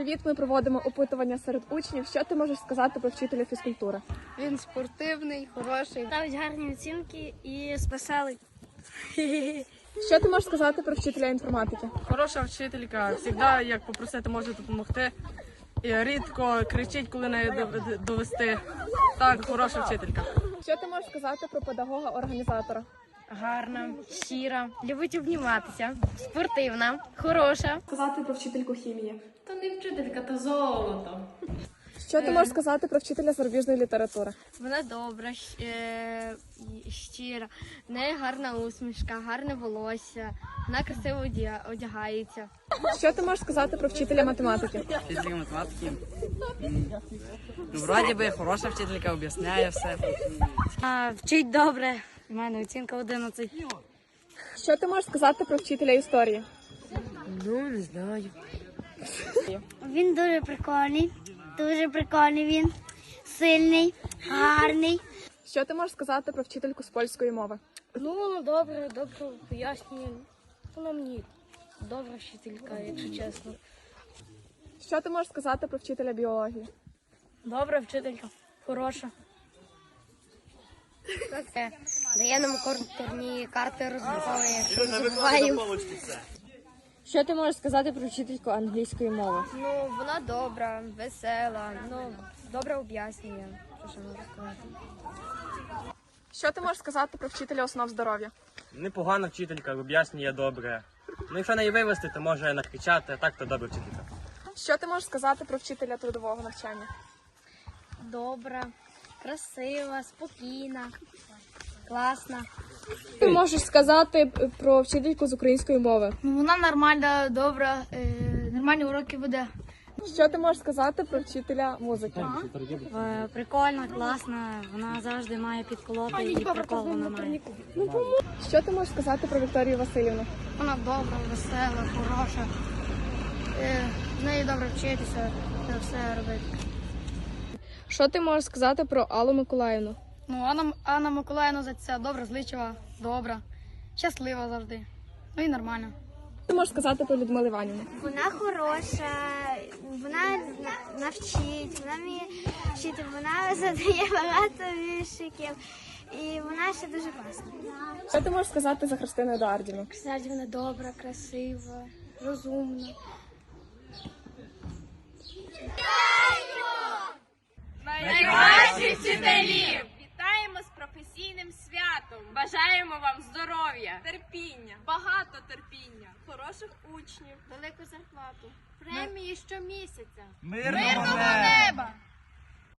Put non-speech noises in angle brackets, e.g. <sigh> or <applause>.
Привіт, ми проводимо опитування серед учнів. Що ти можеш сказати про вчителя фізкультури? Він спортивний, хороший. Ставить гарні оцінки і списали. <laughs> Що ти можеш сказати про вчителя інформатики? Хороша вчителька, завжди, як попросити, може допомогти. І рідко кричить, коли неї довести. Так, хороша вчителька. Що ти можеш сказати про педагога-організатора? Гарна, щира, любить обніматися, спортивна, хороша. Сказати про вчительку хімії. Та не вчителька, та золото. Що ти можеш сказати про вчителя зарубіжної літератури? Вона добра, е, щира, в неї гарна усмішка, гарне волосся, вона красиво одягається. Що ти можеш сказати про вчителя математики? Вчителька математики. Ну, вроді би, хороша вчителька, об'ясняє все. А, вчить добре. У мене оцінка 11. Що ти можеш сказати про вчителя історії? Ну, не знаю. Він дуже прикольний, дуже прикольний він, сильний, гарний. Що ти можеш сказати про вчительку з польської мови? Ну, воно добре, добре пояснює. Вона мені добра вчителька, якщо чесно. Що ти можеш сказати про вчителя біології? Добра вчителька, хороша. Дає нам корні карти забуваємо. Що ти можеш сказати про вчительку англійської мови? Ну, вона добра, весела, ну, добре об'яснює. Що можу сказати? Що ти можеш сказати про вчителя основ здоров'я? Непогана вчителька, об'яснює добре. Ну, якщо неї вивести, то може накричати, а так то добра вчителька. Що ти можеш сказати про вчителя трудового навчання? Добра, красива, спокійна, класна. Ти можеш сказати про вчительку з української мови? Ну, вона нормальна, добра, е, нормальні уроки веде. Що ти можеш сказати про вчителя музики? Е, Прикольна, класна, вона завжди має підколоти і прикол вона має. Що ти можеш сказати про Вікторію Васильівну? Вона добра, весела, хороша. Е, в неї добре вчитися, все робити. Що ти можеш сказати про Аллу Миколаївну? Ну, Анна, Анна Миколаївна за це добра, зличлива, добра, щаслива завжди. Ну і нормально. Що ти можеш сказати про Людмилу Іванівну? Вона хороша, вона навчить, вона вміє вчити, вона задає багато віршиків. І вона ще дуже класна. Що ти можеш сказати за Христину Едуардівну? Кстати, вона добра, красива, розумна. Бажаємо вам здоров'я, терпіння, багато терпіння, хороших учнів, велику зарплату, премії щомісяця. Мирного